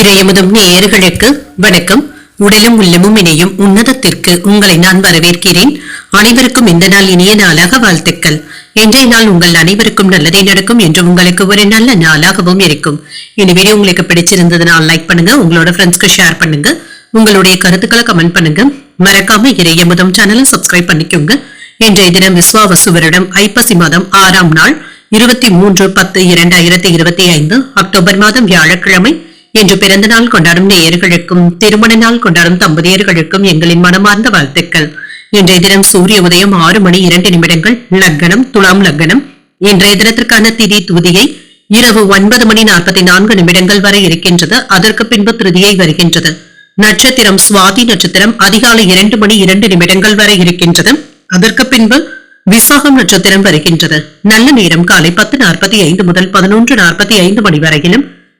இறையமுதும் நேயர்களுக்கு வணக்கம். உடலும் உள்ளமும் இணையும் உன்னதத்திற்கு உங்களை நான் வரவேற்கிறேன். அனைவருக்கும் இந்த நாள் இனிய நாளாக வாழ்த்துக்கள். இன்றைய நாள் உங்கள் அனைவருக்கும் நல்லதே நடக்கும் என்று உங்களுக்கு ஒரு நல்ல நாளாகவும் இருக்கும். இந்த வீடியோ உங்களுக்கு பிடிச்சிருந்ததுனால் லைக் பண்ணுங்க உங்களோட ஃப்ரெண்ட்ஸ்க்கு ஷேர் பண்ணுங்க உங்களுடைய கருத்துக்களை கமெண்ட் பண்ணுங்க. மறக்காம இறையமுதம் சேனலை சப்ஸ்கிரைப் பண்ணிக்கோங்க. இன்றைய தினம் விஸ்வாவசு வருடம் ஐப்பசி மாதம் ஆறாம் நாள் இருபத்தி மூன்று பத்து இரண்டாயிரத்தி இருபத்தி ஐந்து அக்டோபர் மாதம் வியாழக்கிழமை இன்று பிறந்த நாள் கொண்டாடும் நேயர்களுக்கும் திருமண நாள் கொண்டாடும் தம்பதியர்களுக்கும் எங்களின் மனமார்ந்த வாழ்த்துக்கள். இன்றைய தினம் சூரிய உதயம் ஆறு மணி இரண்டு நிமிடங்கள். லக்னம் துலாம் லக்னம் இன்றைய தினத்திற்கான திதி துதியை இரவு ஒன்பது மணி நாற்பத்தி நான்கு நிமிடங்கள் வரை இருக்கின்றது. அதற்கு பின்பு திருதியை வருகின்றது. நட்சத்திரம் சுவாதி நட்சத்திரம் அதிகாலை இரண்டு மணி இரண்டு நிமிடங்கள் வரை இருக்கின்றது. அதற்கு பின்பு விசாகம் நட்சத்திரம் வருகின்றது. நல்ல நேரம் காலை பத்து நாற்பத்தி ஐந்து முதல் பதினொன்று நாற்பத்தி ஐந்து மணி வரையிலும்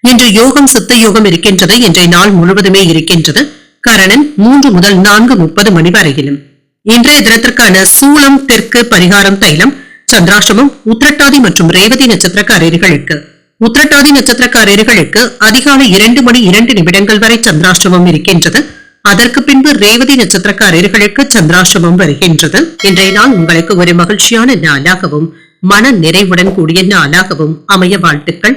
இன்று யோகம் சித்த யோகம் இருக்கின்றது இன்றைய நாள் முழுவதுமே இருக்கின்றது. கரணன் மூன்று முதல் நான்கு முப்பது மணி வரையிலும். இன்றைய தினத்திற்கான சூளம் தெற்கு பரிகாரம் தைலம் சந்திராஷ்டமம் உத்திரட்டாதி மற்றும் ரேவதி நட்சத்திரக்காரர்களுக்கு. உத்திரட்டாதி நட்சத்திரக்காரர்களுக்கு அதிகாலை இரண்டு மணி இரண்டு நிமிடங்கள் வரை சந்திராஷ்டமம் இருக்கின்றது. அதற்கு பின்பு ரேவதி நட்சத்திரக்காரர்களுக்கு சந்திராஷ்டமம் வருகின்றது. இன்றைய நாள் உங்களுக்கு ஒரு மகிழ்ச்சியான நாளாகவும் மன நிறைவுடன் கூடிய நாளாகவும் அமைய வாழ்த்துக்கள்.